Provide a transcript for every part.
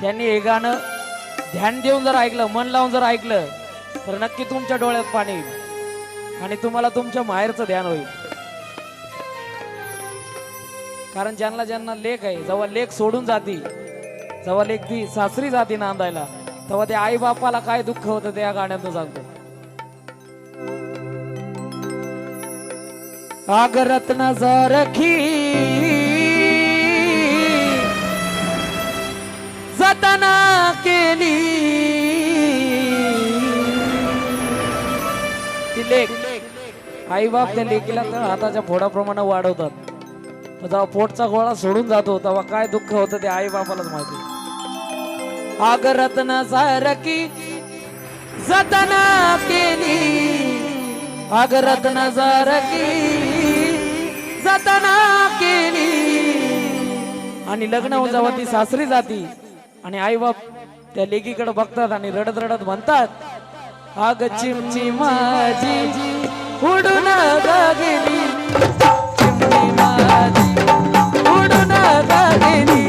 त्यांनी हे गाणं ध्यान देऊन जर ऐकलं मन लावून जर ऐकलं तर नक्की तुमच्या डोळ्यात पाणी येईल. आणि तुम्हाला तुमच्या माहेरचं ध्यान होईल. कारण ज्यांना ज्यांना लेख आहे जेव्हा लेख सोडून जाती जेव्हा लेख ती सासरी जाती नांदायला तेव्हा त्या आई बापाला काय दुःख होतं त्या गाण्यातून सांगतो. आगरत्न जरखी रखी प्रार्थना केली. ती लेख. आई बाप त्या लेकीला तर हाताच्या फोडाप्रमाणे वाढवतात. जेव्हा पोटचा गोळा सोडून जातो तेव्हा काय दुःख होतं ते आई बापालाच माहिती. आग रत्न सारखी जतना केली. आग रत्न सारखी जतना केली. आणि लग्न होऊन जेव्हा ती सासरी जाती आणि आई बाप त्या लेकीकडे बघतात आणि रडत रडत म्हणतात आग चिमची माझी उडून गेली चिमणी माझी उडून ग गेली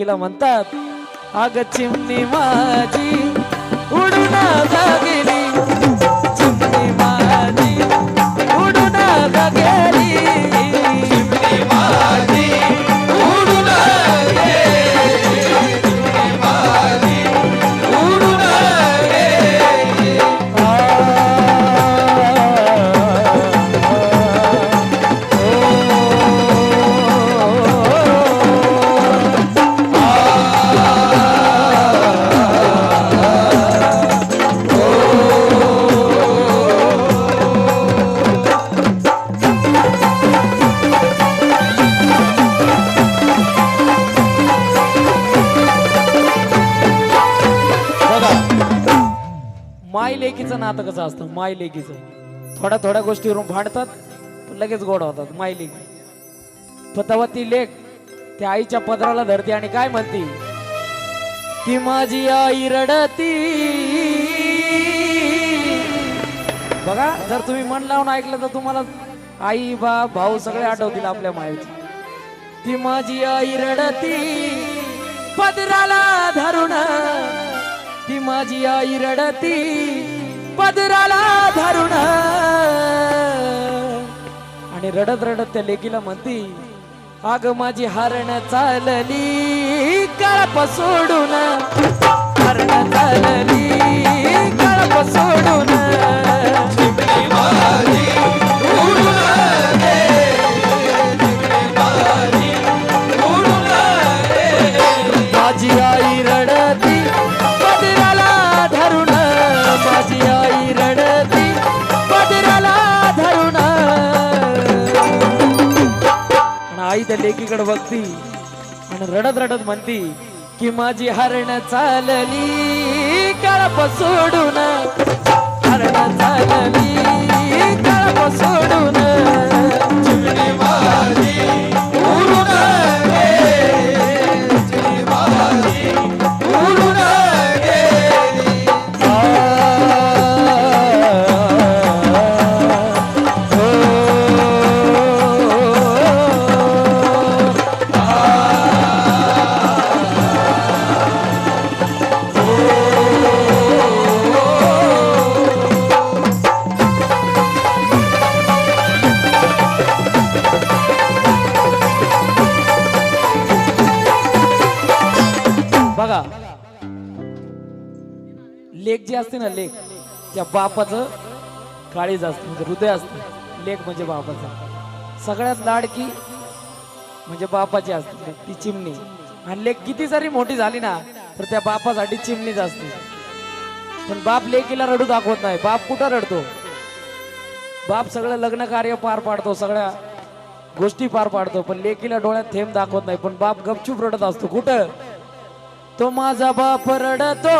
रडत म्हणतात आग चिमणी माझी उडून ग लेकीचं नातं कसं असतं? माय लेकीचं. थोड्या थोड्या गोष्टीवरून भांडतात पण लगेच गोड होतात. माय लेकी. पण तेव्हा ती लेख त्या आईच्या पदराला धरते आणि काय म्हणते? ती माझी आई रडती. बघा जर तुम्ही मन लावून ऐकलं तर तुम्हाला आई बा भाऊ सगळे आठवतील आपल्या मायेची. ती माझी आई रडती पदराला धरून. ती माझी आई रडती पदराला धरुण आणि रडत रडत त्या लेकीला म्हणती आग माझी हरण चालली कळप सोडून. हरण चालली कळप सोडून. आई त्या लेकीकडे बघती आणि रडत रडत म्हणती की माझी हरण चालली कळप सोडून. हरण चालली कळप सोडून. बघा. लेख जे असते ना लेख त्या बापाचं काळीज असतं म्हणजे हृदय असतं. लेख म्हणजे बापाचं. सगळ्यात लाडकी म्हणजे बापाची असते म्हणजे ती चिमणी. आणि लेख किती जरी मोठी झाली ना तर त्या बापासाठी चिमणीच असते. पण बाप लेकीला रडू दाखवत नाही. बाप कुठं रडतो? बाप सगळं लग्न कार्य पार पाडतो सगळ्या गोष्टी पार पाडतो पण लेकीला डोळ्यात थेंब दाखवत नाही. पण बाप गपचूप रडत असतो. कुठं? तो माझा बाप रडतो.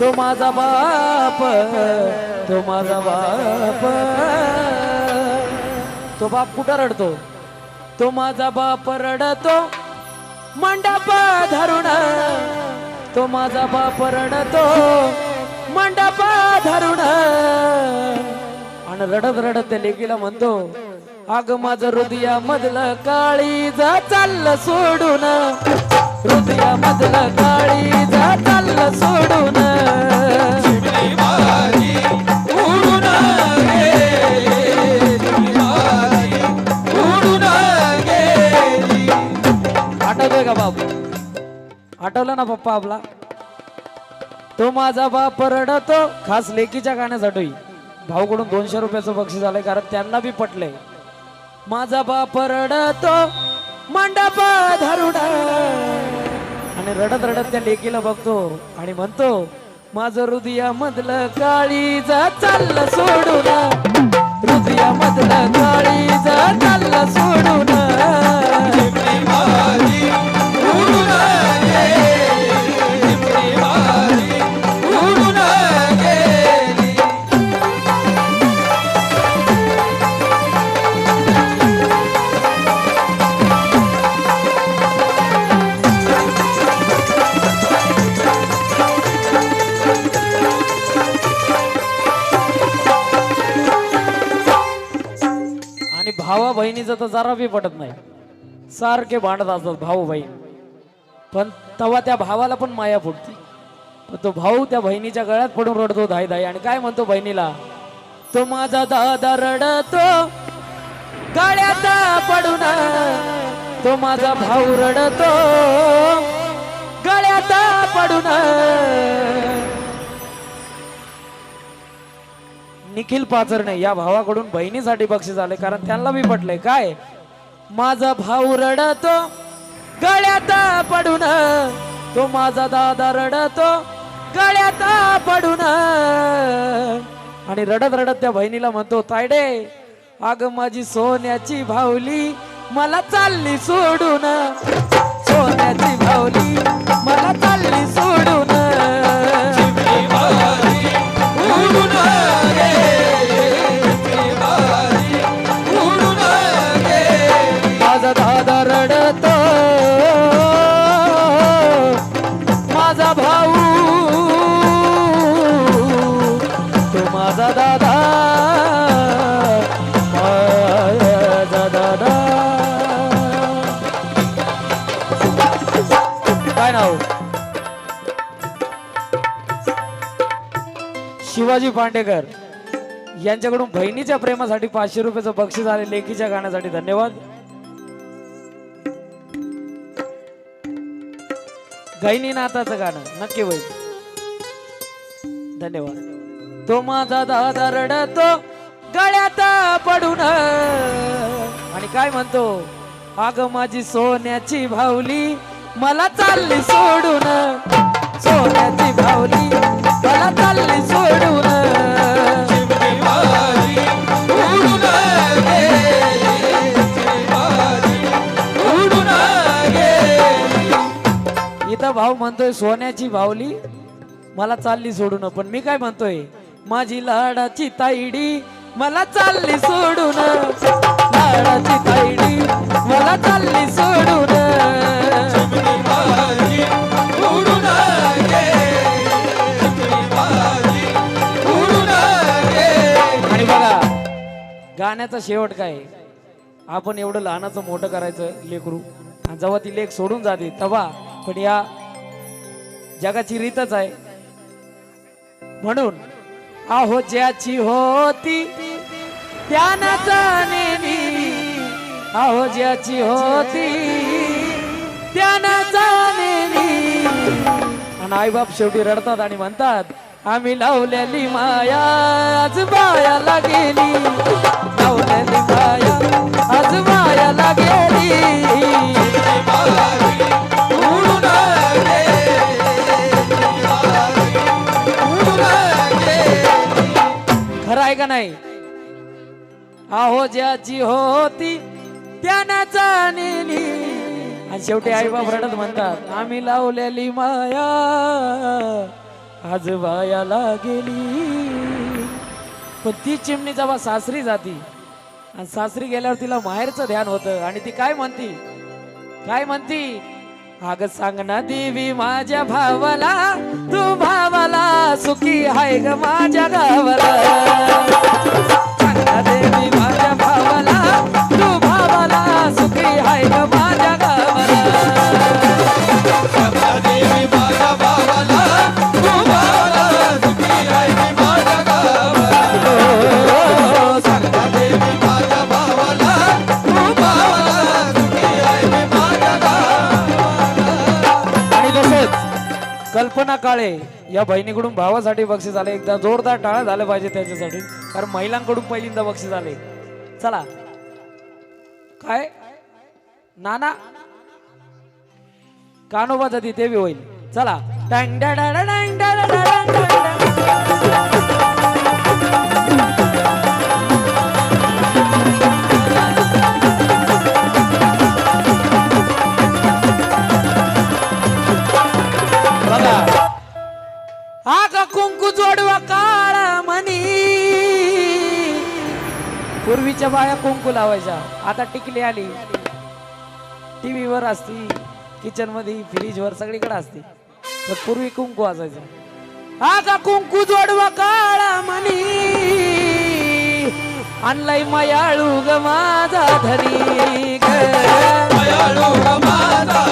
तो माझा बाप तो माझा बाप. तो बाप कुठं रडतो? तो माझा बाप रडतो मंडप धरुण तो माझा बाप रडतो मंडप धरुण आणि रडत रडत त्या लेकीला म्हणतो अग माझं हृदया मधलं काळीज चाललं सोडून. हृदया मधलं काळीज चाललं सोडून. आठवतोय का बाप? आठवलं ना पप्पा आपला? तो माझा बाप रडतो खास लेकीच्या गाण्यासाठी. भाऊकडून दोनशे रुपयाचं बक्षीस आलंय कारण त्यांना बी पटलंय. माझा बाप रडतो मंडप धरुड आणि रडत रडत त्या लेकीला बघतो आणि म्हणतो माझं हृदया मधलं काळीज चाललं सोडून. हृदया मधलं काळीज चाललं सोडून. आणि भावा बहिणीचं तर जरा बी पटत नाही. सारखे भांडत असतात भाऊ बहीण. पण तेव्हा त्या भावाला पण माया फुटते. पण तो भाऊ त्या बहिणीच्या गळ्यात पडून रडतो धाई धाई. आणि काय म्हणतो बहिणीला? तो माझा दादा रडतो गळ्यात पडून. तो माझा भाऊ रडतो गळ्यात पडून. निखिल पाचरणे या भावाकडून बहिणीसाठी बक्षीस आले कारण त्यांना बी पटलंय. काय? माझा भाऊ रडतो गळ्यात पडून. तो माझा दादा रडतो गळ्यात पडून. आणि रडत रडत त्या बहिणीला म्हणतो तायडे अग माझी सोन्याची भावली मला चालली सोडून. सोन्याची भावली मला चालली सोडून. काय नाव? शिवाजी पांडेकर. यांच्याकडून बहिणीच्या प्रेमासाठी पाचशे रुपयाचं बक्षीस आले लेखीच्या गाण्यासाठी धन्यवाद. गहिनी नाथाचं गाणं. नक्की होईल. धन्यवाद. तो माझा दादा रडतो गळ्यात पडून. आणि काय म्हणतो? अग माझी सोन्याची भावली मला चालली सोडून. सोन्याची भावली मला चालली सोडून. इथं भाऊ म्हणतोय सोन्याची भावली मला चालली सोडून. पण मी काय म्हणतोय? माझी लाडाची ताईडी मला चालली सोडून. बाळाची ताईडी मला चालली सोडून. आणि बघा गाण्याचा शेवट काय? आपण एवढं लहानाचं मोठं करायचं लेकरू आणि जेव्हा ती लेख सोडून जाते तेव्हा पण या जगाची रीतच आहे. म्हणून आहो ज्याची होती त्यानं जाणेली आहो ज्याची होती त्यानं जाणेली. आणि आईबाप शेवटी रडतात आणि म्हणतात आम्ही लावलेली माया आज मायाला गेली. लावलेली माया आज मायाला गेली. खरं आहे का नाही? आहो ज्याची होती त्यानाचा नेली आणि शेवटी आई बाप रडत म्हणतात आम्ही लावलेली माया आज वायाला गेली. पण ती चिमणी जेव्हा सासरी जाती आणि सासरी गेल्यावर तिला माहेरचं ध्यान होतं आणि ती काय म्हणती? काय म्हणती? अग सांग ना देवी माझ्या भावाला तू भावाला सुखी हाय ग माझ्या गावाला. सांग ना देवी माझ्या भावाला तू भावाला सुखी हाय ग माझ्या गावाला. देवी माझ्या भावाला तू भावाला सुखी आहे मी माझ्या गावाला. सांगा देवी माझ्या भावाला तू भावाला सुखी आहे मी माझ्या गावाला. आणि तसंच कल्पना काळे या बहिणीकडून भावासाठी बक्षीस आले. एकदा जोरदार टाळा झालं पाहिजे त्याच्यासाठी. कारण महिलांकडून पहिल्यांदा बक्षीस आले. चला. काय? नाना? कानोबा तिथे बी होईल. चला. डंग डा डा डा पूर्वीच्या बाया कुंकू लावायच्या. आता टिकली आली. टीव्ही वर असती किचनमध्ये फ्रीज वर सगळीकडे असते. तर पूर्वी कुंकू असायचं. का कुंकू जोडवा काळा मनी. आणलाय मायाळू ग माझा ग. मयाळू ग माझा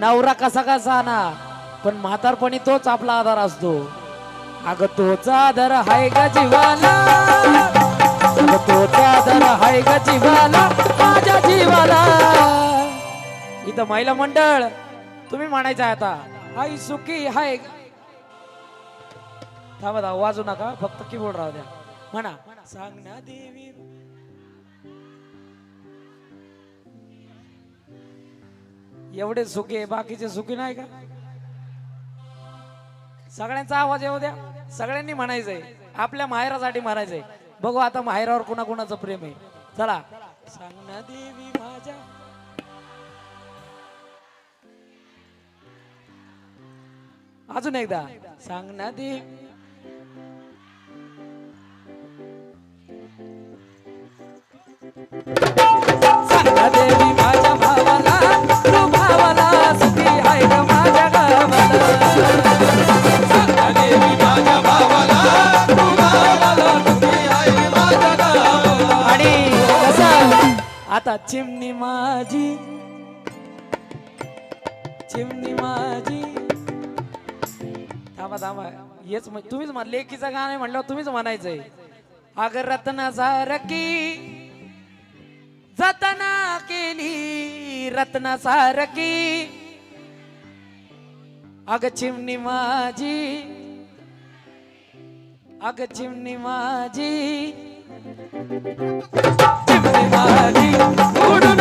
नवरा कसा कसा ना पण म्हातारपणी तोच आपला आधार असतो. अग तोचा आधार हाय का जीवाला. अगं तोचा आधार हाय का जीवाला. माझ्या जीवाला. इथं महिला मंडळ तुम्ही म्हणायचं आहे आता. आई सुखी हाय. थांबा दा वाजू नका. फक्त कीबोर्ड राहू द्या. म्हणा. सांग ना देवी. एवढे सुखी बाकीचे सुखी नाही का? सगळ्यांचा आवाज येऊ द्या. सगळ्यांनी म्हणायचंय. आपल्या माहेरासाठी म्हणायचंय. बघू आता माहेरावर कुणाकुणाचं प्रेम आहे. चला. सांग ना देवी माझ्या. अजून एकदा. सांग ना देवी सांगा चिमणी माझी चिमणी माझी. थांबा थांबा. येच तुम्हीच म्हण लेकीचं गाणं आहे म्हटलं तुम्हीच म्हणायचंय. अगर रत्न सारकी जतना केली रत्नासारखी अग चिमणी माझी अग चिमणी माझी चिमणी माझी. उडून